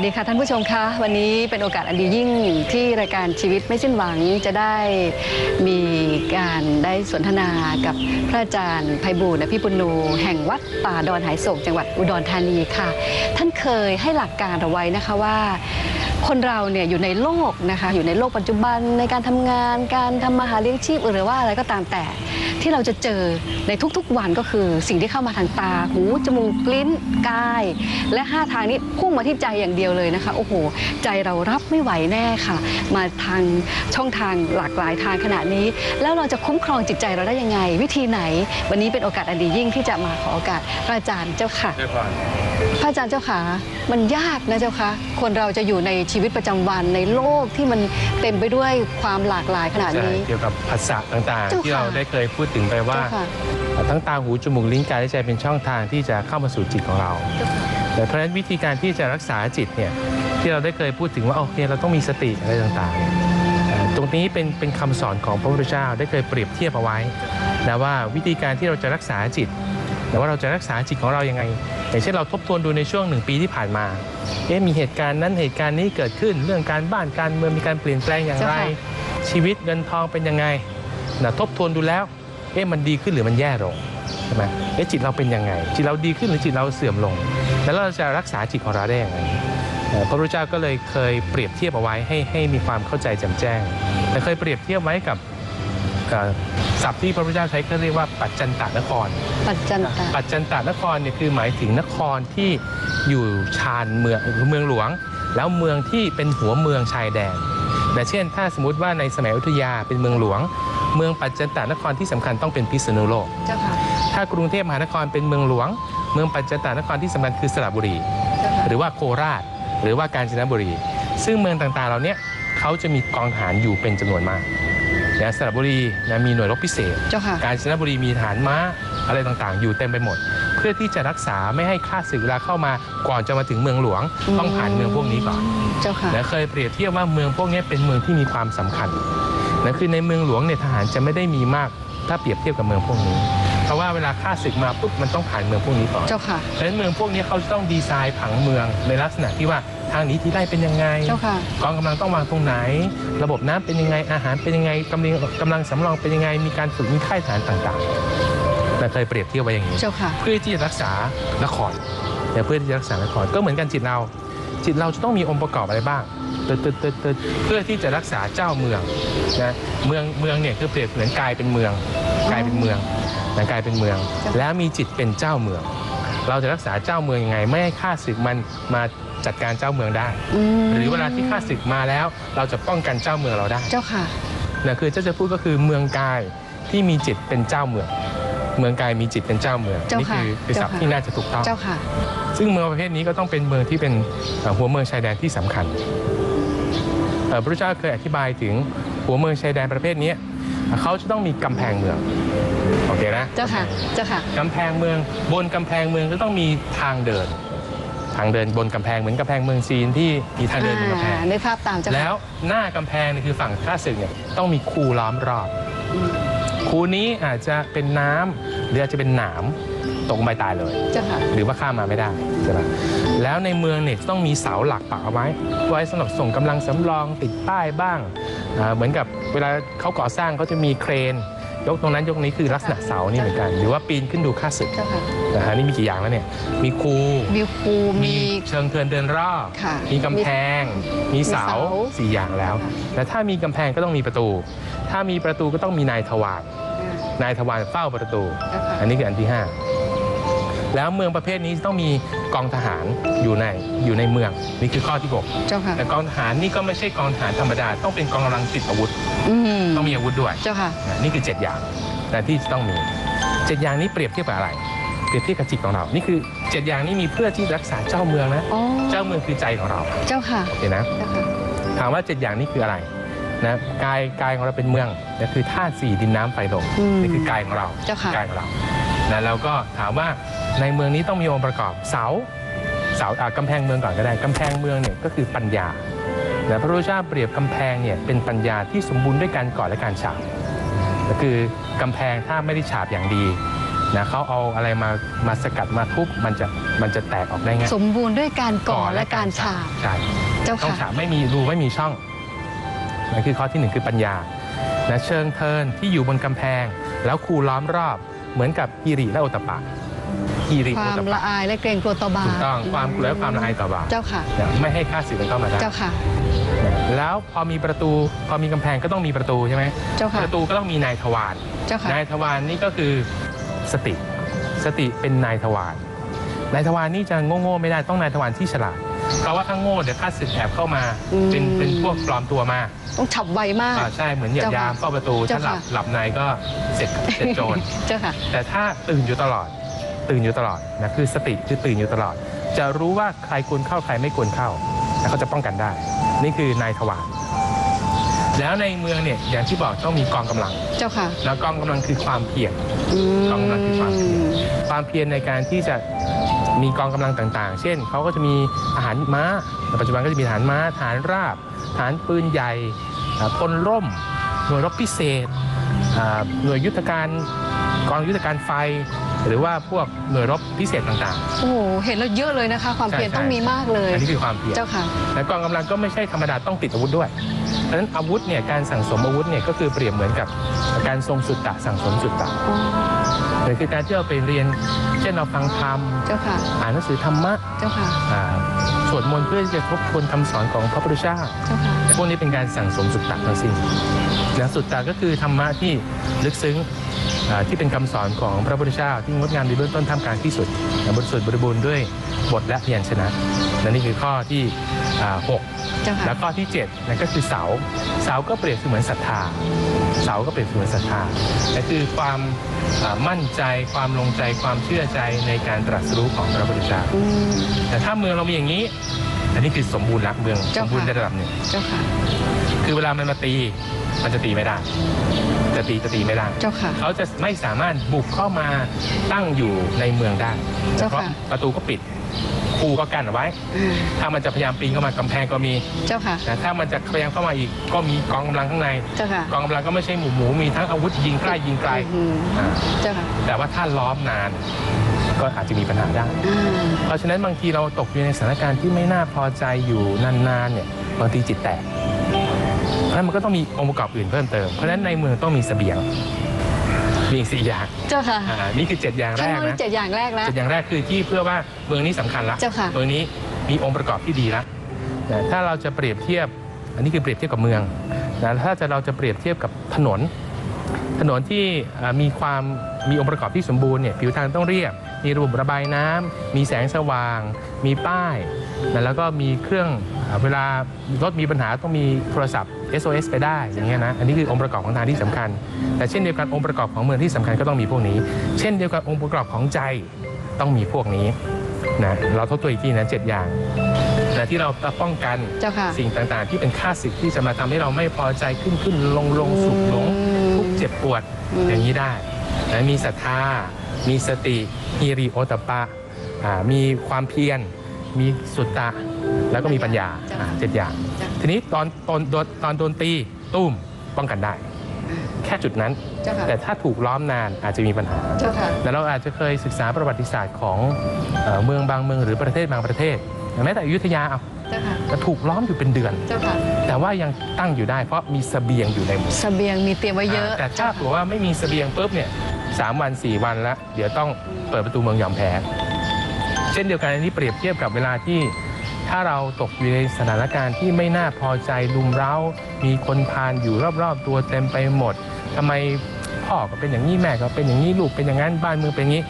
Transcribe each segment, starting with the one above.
สดีค่ะท่านผู้ชมคะวันนี้เป็นโอกาสอันดียิ่งที่รายการชีวิตไม่สิ้นหวังจะได้มีการได้สนทนากับพระอาจารย์ไพบูลย์อภิปุโนแห่งวัดป่าดอนหายโศกจังหวัดอุดรธานีค่ะ ท่านเคยให้หลักการเอาไว้นะคะว่าคนเราเนี่ยอยู่ในโลกนะคะอยู่ในโลกปัจจุบันในการทำงาน การทำมาหาเลี้ยงชีพหรือว่าอะไรก็ตามแต่ ที่เราจะเจอในทุกๆวันก็คือสิ่งที่เข้ามาทางตา หูจมูกลิ้นกาย และห้าทางนี้พุ่งมาที่ใจอย่างเดียวเลยนะคะ โอ้โห ใจเรารับไม่ไหวแน่ค่ะ มาทางช่องทางหลากหลายทางขนาดนี้ แล้วเราจะคุ้มครองจิตใจเราได้ยังไง วิธีไหน วันนี้เป็นโอกาสอันดียิ่งที่จะมาขอโอกาสพระอาจารย์เจ้าค่ะด้วยพรพระอาจารย์เจ้าขามันยากนะเจ้าคะคนเราจะอยู่ในชีวิตประจำวันในโลกที่มันเต็มไปด้วยความหลากหลายขนาดใช่นี้เกี่ยวกับภาษาต่างเจ้าๆที่ค่ะเราได้เคยพูดถึงไปว่าเจ้าค่ะทั้งตาหูจมูกลิ้นกายและใจเป็นช่องทางที่จะเข้ามาสู่จิตของเราเจ้าค่ะแต่เพราะฉะนั้นวิธีการที่จะรักษาจิตเนี่ยที่เราได้เคยพูดถึงว่าโอเคเราต้องมีสติอะไรต่างๆเนี่ยเอ่อตรงนี้เป็นเป็นคำสอนของพระพุทธเจ้าได้เคยเปรียบเทียบเอาไว้นะว่าวิธีการที่เราจะรักษาจิตแต่ว่าเราจะรักษาจิตของเรายังไง อย่างเช่นเราทบทวนดูในช่วงหนึ่งปีที่ผ่านมา เอ๊ะมีเหตุการณ์นั้นเหตุการณ์นี้เกิดขึ้น เรื่องการบ้านการเมืองมีการเปลี่ยนแปลงอย่างไรเจ้าค่ะชีวิตเงินทองเป็นยังไงนะทบทวนดูแล้ว เอ๊ะมันดีขึ้นหรือมันแย่ลงใช่ไหมเอ๊ะจิตเราเป็นยังไง จิตเราดีขึ้นหรือจิตเราเสื่อมลง แล้วเราจะรักษาจิตของเราได้ยังไงเอ่อพระพุทธเจ้าก็เลยเคยเปรียบเทียบเอาไว้ให้ให้มีความเข้าใจแจ่มแจ้ง แต่เคยเปรียบเทียบไว้กับเอ่อศัพท์ที่พระพุทธเจ้าใช้ก็เรียกว่าปัจจันตนคร ปัจจันตาปัจจันตนครเนี่ยคือหมายถึงนครที่อยู่ชานเมืองเมืองหลวง แล้วเมืองที่เป็นหัวเมืองชายแดนแต่เช่น ถ้าสมมติว่าในสมัยอยุธยาเป็นเมืองหลวง เมืองปัจจันตนครที่สำคัญต้องเป็นพิษณุโลกเจ้าค่ะถ้ากรุงเทพมหานครเป็นเมืองหลวง เมืองปัจจันตนครที่สำคัญคือสระบุรีเจ้าค่ะหรือว่าโคราช หรือว่ากาญจนบุรี ซึ่งเมืองต่างๆเหล่านี้เขาจะมีกองทหารอยู่เป็นจำนวนมากนะสระบุรีนะมีหน่วยรบพิเศษเจ้าค่ะกาญจนบุรีมีฐานม้าอะไรต่างๆ อยู่เต็มไปหมด เพื่อที่จะรักษาไม่ให้ข้าศึกเวลาเข้ามาก่อนจะมาถึงเมืองหลวง ต้องผ่านเมืองพวกนี้ก่อนเจ้าค่ะและเคยเปรียบเทียบว่าเมืองพวกนี้เป็นเมืองที่มีความสำคัญ นะคือในเมืองหลวงเนี่ยทหารจะไม่ได้มีมากถ้าเปรียบเทียบกับเมืองพวกนี้ เพราะว่าเวลาข้าศึกมาปุ๊บมันต้องผ่านเมืองพวกนี้ก่อนเจ้าค่ะเพราะฉะนั้นเมืองพวกนี้เขาจะต้องดีไซน์ผังเมืองในลักษณะที่ว่าทางหนี้ที่ได้เป็นยังไงเจ้าค่ะกองกำลังต้องวางตรงไหน ระบบน้ำเป็นยังไงอาหารเป็นยังไงกำลังกำลังสำรองเป็นยังไงมีการฝึกมีค่ายทหารต่างๆเราเคยเปรียบเทียบไว้อย่างนี้เจ้าค่ะเพื่อที่จะรักษานครแต่เพื่อที่จะรักษานครก็เหมือนกันจิตเรา จิตเราจะต้องมีองค์ประกอบอะไรบ้าง ตึ๊ดตึ๊ดตึ๊ดตึ๊ดเพื่อที่จะรักษาเจ้าเมืองนะเมืองเมืองเนี่ยคือเปรียบเหมือนกายเป็นเมืองกายเป็นเมืองนะกายเป็นเมือง แล้วมีจิตเป็นเจ้าเมือง เราจะรักษาเจ้าเมืองยังไง ไม่ให้ข้าศึกมันมาจัดการเจ้าเมืองได้อืมหรือเวลาที่ข้าศึกมาแล้ว เราจะป้องกันเจ้าเมืองเราได้เจ้าค่ะนะคือเจ้าจะพูดก็คือเมืองกายที่มีจิตเป็นเจ้าเมือง เมืองกายมีจิตเป็นเจ้าเมืองเจ้านี่ค่ะคือคือศัพท์เจ้าค่ะที่น่าจะถูกต้องเจ้าค่ะ ซึ่งเมืองประเภทนี้ก็ต้องเป็นเมืองที่เป็นเอ่อหัวเมืองชายแดนที่สำคัญเอ่อ พระเจ้าเคยอธิบายถึงหัวเมืองชายแดนประเภทนี้เขาจะต้องมีกำแพงเมืองโอเคนะเจ้าค่ะเจ้าค่ะกำแพงเมืองบนกำแพงเมืองก็ต้องมีทางเดิน ทางเดินบนกำแพงเหมือนกำแพงเมืองจีนที่มีทางเดินบนกำแพงอ่านึกภาพตามเจ้าค่ะแล้วหน้ากำแพงเนี่ยคือฝั่งข้าศึกเนี่ยต้องมีคูล้อมรอบอืมคูนี้อาจจะเป็นน้ำหรืออาจจะเป็นหนาม ตกลงไปตายเลย เจ้าค่ะหรือว่าข้ามมาไม่ได้ใช่ไหมแล้วในเมืองเนี่ยจะต้องมีเสาหลักปักเอาไว้ ไว้สำหรับส่งกำลังสำรองติดป้ายบ้างอ่าเหมือนกับเวลาเขาก่อสร้างเขาจะมีเครน ยกตรงนั้นยกนี้คือลักษณะเสานี่เหมือนกัน หรือว่าปีนขึ้นดูข้าศึกเจ้าค่ะนะฮะนี่มีกี่อย่างแล้วเนี่ยมีคูมีครูมี เชิงเทินเดินรอบค่ะมีกำแพง มีเสามีเสา สี่อย่างแล้วค่ะแต่ถ้ามีกำแพงก็ต้องมีประตู ถ้ามีประตูก็ต้องมีนายทวารอ่านายทวารเฝ้าประตู เจ้าค่ะ อันนี้คืออันที่ 5 แล้วเมืองประเภทนี้ต้องมีกองทหารอยู่ในอยู่ในเมืองนี่คือข้อที่เจ้าค่ะ6แต่กองทหารนี่ก็ไม่ใช่กองทหารธรรมดา ต้องเป็นกองกำลังติดอาวุธอืมต้องมีอาวุธด้วยเจ้าค่ะนะนี่คือ 7 อย่างนะที่จะต้องมี 7 อย่างนี้เปรียบเทียบกับอะไรเปรียบเทียบกับจิตของเรา นี่คือ 7 อย่างนี้มีเพื่อที่รักษาเจ้าเมืองนะอ๋อเจ้าเมืองคือใจของเรา เจ้าค่ะเห็นนะเจ้าค่ะถามว่า 7 อย่างนี้คืออะไรนะกายกายของเราเป็นเมืองนี่คือธาตุสี่ดินน้ำไฟลมอืมนี่คือกายของเราเจ้าค่ะกายของเรานะแล้วก็ถามว่า ในเมืองนี้ต้องมีองค์ประกอบเสาเสาอะกำแพงเมืองก่อนก็ได้กำแพงเมืองเนี่ยก็คือปัญญานะพระพุทธเจ้าเปรียบกำแพงเนี่ยเป็นปัญญาที่สมบูรณ์ด้วยการก่อและการฉาบก็คือกำแพงถ้าไม่ได้ฉาบอย่างดีนะเขาเอาอะไรมามาสกัดมาทุบมันจะมันจะแตกออกได้ง่ายสมบูรณ์ด้วยการก่อและการฉาบใช่เจ้าต้องค่ะฉาบไม่มีรูไม่มีช่องนั่นคือข้อที่หนึ่งคือปัญญานะเชิงเทินที่อยู่บนกำแพง แล้วคูล้อมรอบเหมือนกับฮีริและโอตปปะ ฮีริคโอวามตปละปะอายและเกรงกลัวต่อบาปถูกต้องความกลัวและความละอายต่อบาปเจ้าค่ะนะไม่ให้ข้าศึกมันเข้ามาได้เจ้าค่ะ แล้วพอมีประตูพอมีกำแพงก็ต้องมีประตูใช่ไหมเจ้าปค่ะระตูก็ต้องมีนายทวารเจ้าค่ะนายทวารนี่ก็คือสติ สติเป็นนายทวารนายทวารนี่จะโง่ๆไม่ได้ต้องนายทวารที่ฉลาดเพราะว่าถ้าโง่เดี๋ยวข้าศึกแอบเข้ามาอืมเป็นเป็นพวกปลอมตัวมา ต้องฉับไวมากอ่าใช่เหมือนเหยียดเจ้าค่ะยามเข้าประตูเจ้าถ้าหลับค่ะหลับในก็เสร็จเสร็จโจรเจ้าค่ะแต่ถ้าตื่นอยู่ตลอด ตื่นอยู่ตลอดนะคือสติคือตื่นอยู่ตลอด จะรู้ว่าใครควรเข้าใครไม่ควรเข้าแล้วเขาจะป้องกันได้ นี่คือนายทวารแล้วในเมืองเนี่ยอย่างที่บอกต้องมีกองกำลัง เจ้าค่ะ แล้วกองกำลังคือความเพียรอืมกองกำลังคือความเพียรความเพียรในการที่จะมีกองกำลังต่างๆ เช่นเขาก็จะมีทหารม้าในปัจจุบันก็จะมีทหารม้าทหารราบทหารปืนใหญ่อ่าพลร่ม หน่วยรบพิเศษอ่าหน่วยยุทธการกองยุทธการไฟ หรือว่าพวกหน่วยรบพิเศษต่างโอ้โหเห็นแล้วเยอะเลยนะคะ ความเพียรใช่ ต้องมีมากเลๆยอันนี้คือความเพียร เจ้าค่ะ และกองกำลังก็ไม่ใช่ธรรมดาต้องติดอาวุธด้วย เพราะฉะนั้นอาวุธเนี่ยการสั่งสมอาวุธเนี่ยก็คือเปรียบเหมือนกับการทรงสุตตะสั่งสมสุตตะอ๋อหรือคือการที่เราไปเรียน เช่นเราฟังธรรม เจ้าค่ะ อ่านหนังสือธรรมะเจ้าค่ะ อ่าสวดมนต์เพื่อที่จะทบทวนคำสอนของพระพุทธเจ้าเจ้าค่ะ พวกนี้เป็นการสั่งสมสุตตะทั้งสิ้นและสุตตะก็คือธรรมะที่ลึกซึ้งอ่า ที่เป็นคำสอนของพระพุทธเจ้าที่งดงามดีเบื้องต้นท่ามกลางที่สุดบริสุทธิ์บริบูรณ์ด้วยบทและพยัญชนะและนี่คือข้อที่อ่าหกเจ้าค่ะแล้วข้อที่7นั่นก็คือเสา เสาก็เปรียบเสมือนศรัทธา เสาก็เปรียบเสมือนศรัทธานั่นคือความอ่ามั่นใจความลงใจความเชื่อใจในการตรัสรู้ของพระพุทธเจ้าอืมแต่ถ้าเมืองเรามีอย่างนี้อันนี้คือสมบูรณ์ละเมืองสเจ้ามค่ะบูรณ์ในระดับหนึ่งเจ้าค่ะคือเวลามันมาตี มันจะตีไม่ได้ จะตีจะตีไม่ได้ เจ้าค่ะเขาจะไม่สามารถบุกเข้ามาตั้งอยู่ในเมืองได้เจ้าเพราะค่ะประตูก็ปิดคูก็กั้นเอาไว้อ่าถ้ามันจะพยายามปีนเข้ามากำแพงก็มี เจ้าค่ะแต่ถ้ามันจะพยายามเข้ามาอีกก็มีกองกำลังข้างใน เจ้าค่ะ กองกำลังก็ไม่ใช่หมูหมู มีทั้งอาวุธยิงใกล้ยิงไกลอืมอ่าเจ้าค่ะ แต่ว่าถ้าล้อมนานก็อาจจะมีปัญหาได้อ่าเพราะฉะนั้นบางทีเราตกอยู่ในสถานการณ์ที่ไม่น่าพอใจอยู่นานๆเนี่ย บางทีจิตแตกเพราะฉะ นั้นมันก็ต้องมีองค์ประกอบอื่นเพิ่มเติม เพราะฉะนั้นในเมืองต้องมีเสบียง มีอีกสี่อย่างเจ้าค่ะอ่านี่คือเจ็ดอย่างแรข้างนกอกนี่นะเจ็ดอย่างแรกแล้ว เจ็ดอย่างแรกคือที่เพื่อว่าเมืองนี้สำคัญละเจ้าค่ะ เมืองนี้มีองค์ประกอบที่ดีแล้วแต่ถ้าเราจะเปรียบเทียบ อันนี้คือเปรียบเทียบกับเมืองนะถ้าจะเราจะเปรียบเทียบกับถนน ถนนที่อ่ามีความมีองค์ประกอบที่สมบูรณ์เนี่ยผิวทางต้องเรียบ มีระบบระบายน้ำมีแสงสว่าง มีป้ายนะแล้วก็มีเครื่องอาเวลารถมีปัญหาต้องมีโทรศัพท์ SOS ไปได้อย่างเงี้ยนะอันนี้คือองค์ประกอบของทางที่สำคัญ แต่เช่นเดียวกันองค์ประกอบของเมืองที่สำคัญก็ต้องมีพวกนี้ เช่นเดียวกันองค์ประกอบของใจต้องมีพวกนี้นะเราทบทวนอีกทีนะเจ็ดอย่างแต่ที่เราจะป้องกันเจ้าค่ะสิ่งต่างๆ ที่เป็นค่าศึกที่จะมาทำให้เราไม่พอใจขึ้นขึ้นลงลงสุขหลงทุกข์เจ็บปวดอืมอย่างนี้ได้นะมีศรัทธา มีสติฮิริโอตปปะอ่ามีความเพียร มีสุตตะแล้วก็มีปัญญาอ่าเจ็ดอย่าง ทีนี้ตอนตอนโดนตอนโดนตีตุ้มป้องกันได้ แค่จุดนั้น เจ้าค่ะแต่ถ้าถูกล้อมนานอาจจะมีปัญหา เจ้าค่ะแต่เราอาจจะเคยศึกษาประวัติศาสตร์ของเอ่อเมืองบางเมืองหรือประเทศบางประเทศแม้แต่อยุธยาเอาเจ้าค่ะจะถูกล้อมอยู่เป็นเดือน เจ้าค่ะแต่ว่ายังตั้งอยู่ได้เพราะมีเสบียงอยู่ในเมืองเสบียงมีเตรียมไว้เยอะแต่ถ้าเผื่อว่าไม่มีเสบียงปุ๊บเนี่ยสามวันสี่วันแล้ว เดี๋ยวต้องเปิดประตูเมืองยอมแพ้ เช่นเดียวกันอันนี้เปรียบเทียบกับเวลาที่ถ้าเราตกอยู่ในสถานการณ์ที่ไม่น่าพอใจลุมเร้า มีคนพานอยู่รอบๆ ตัวเต็มไปหมดทำไมพ่อก็เป็นอย่างนี้แม่ก็เป็นอย่างนี้ลูกเป็นอย่างนั้นบ้านเมืองเป็นอย่างนี้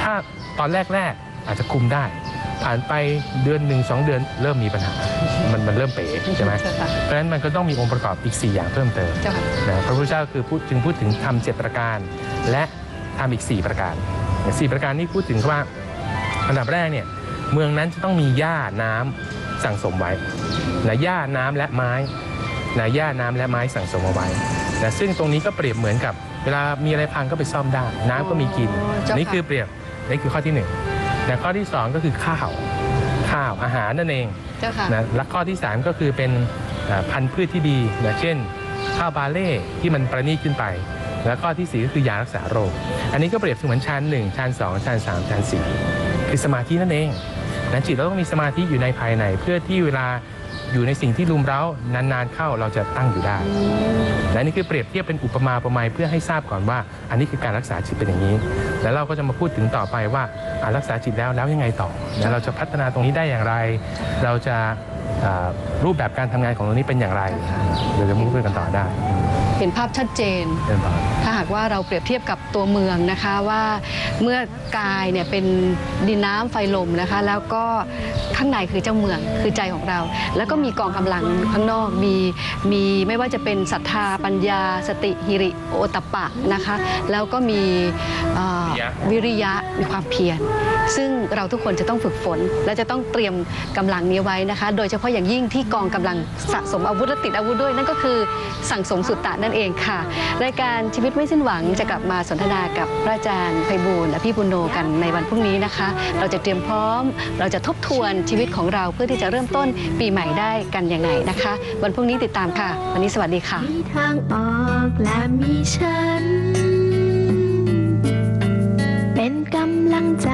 ถ้าตอนแรกๆอาจจะคุมได้ ผ่านไปเดือนหนึ่งสองเดือนเริ่มมีปัญหา มันมันเริ่มเป๋ใช่ไหมเจ้าค่ะเพราะฉะนั้นมันก็ต้องมีองค์ประกอบอีก 4 อย่างเพิ่มเติมเจ้าค่ะนะพระพุทธเจ้าคือพูดจึงพูดถึงทำเจ็ดประการ และทำอีก 4 ประการสี่ประการนี้พูดถึงว่า อันดับแรกเนี่ยเมืองนั้นจะต้องมีหญ้าน้ำสั่งสมไว้นะหญ้าน้ำและไม้นะหญ้าน้ำและไม้สั่งสมเอาไว้นะซึ่งตรงนี้ก็เปรียบเหมือนกับเวลามีอะไรพังก็ไปซ่อมได้ น้ำก็มีกินอ๋อเจ้าค่ะนี่คือเปรียบนี่คือข้อที่หนึ่งนะข้อที่สองก็คือข้าวข้าวอาหารนั่นเองเจ้าค่ะนะและข้อที่ 3 ก็คือเป็นอ่าพันธุ์พืชที่ดีนะเช่น ข้าวบาเล่ที่มันประณีตขึ้นไป แล้วก็ที่สี่ก็คือยารักษาโรค อันนี้ก็เปรียบเสมือนชั้นหนึ่งชั้นสองชั้นสามชั้นสี่ คือสมาธินั่นเองนะจิตเราต้องมีสมาธิอยู่ในภายในเพื่อที่เวลาอยู่ในสิ่งที่รุมเร้านานๆเข้าเราจะตั้งอยู่ได้และนี่คือเปรียบเทียบเป็นอุปมาอุปไมยเพื่อให้ทราบก่อนว่า อันนี้คือการรักษาจิตเป็นอย่างนี้ แล้วเราก็จะมาพูดถึงต่อไปว่ารักษาจิตแล้วแล้วยังไงต่อแล้วเราจะพัฒนาตรงนี้ได้อย่างไร เราจะรูปแบบการทำงานของตรงนี้เป็นอย่างไร เดี๋ยวจะมุ่งไปกันต่อได้ เห็นภาพชัดเจนเดินต่อถ้าหากว่าเราเปรียบเทียบกับตัวเมืองนะคะว่าเมื่อกายเนี่ยเป็นดินน้ำไฟลมนะคะ แล้วก็ข้างในคือเจ้าเมืองคือใจของเรา แล้วก็มีกองกำลังข้างนอกมีมีไม่ว่าจะเป็นศรัทธาปัญญา สติหิริโอตปปะนะคะ แล้วก็มีเอ่อ วิริยะมีความเพียร ซึ่งเราทุกคนจะต้องฝึกฝน และจะต้องเตรียมกำลังนี้ไว้นะคะ โดยเฉพาะอย่างยิ่งที่กองกำลังสะสมอาวุธและติดอาวุธด้วย นั่นก็คือสั่งสมสุตตะนั่นเองค่ะ รายการชีวิตไม่สิ้นหวังจะกลับมาสนทนากับพระอาจารย์ไพบูลย์และพี่บุญโนกันในวันพรุ่งนี้นะคะ เราจะเตรียมพร้อม เราจะทบทวนชีวิตของเราเพื่อที่จะเริ่มต้นปีใหม่ได้กันยังไงนะคะ วันพรุ่งนี้ติดตามค่ะ วันนี้สวัสดีค่ะมีทางออกและมีฉัน เป็นกำลังใจ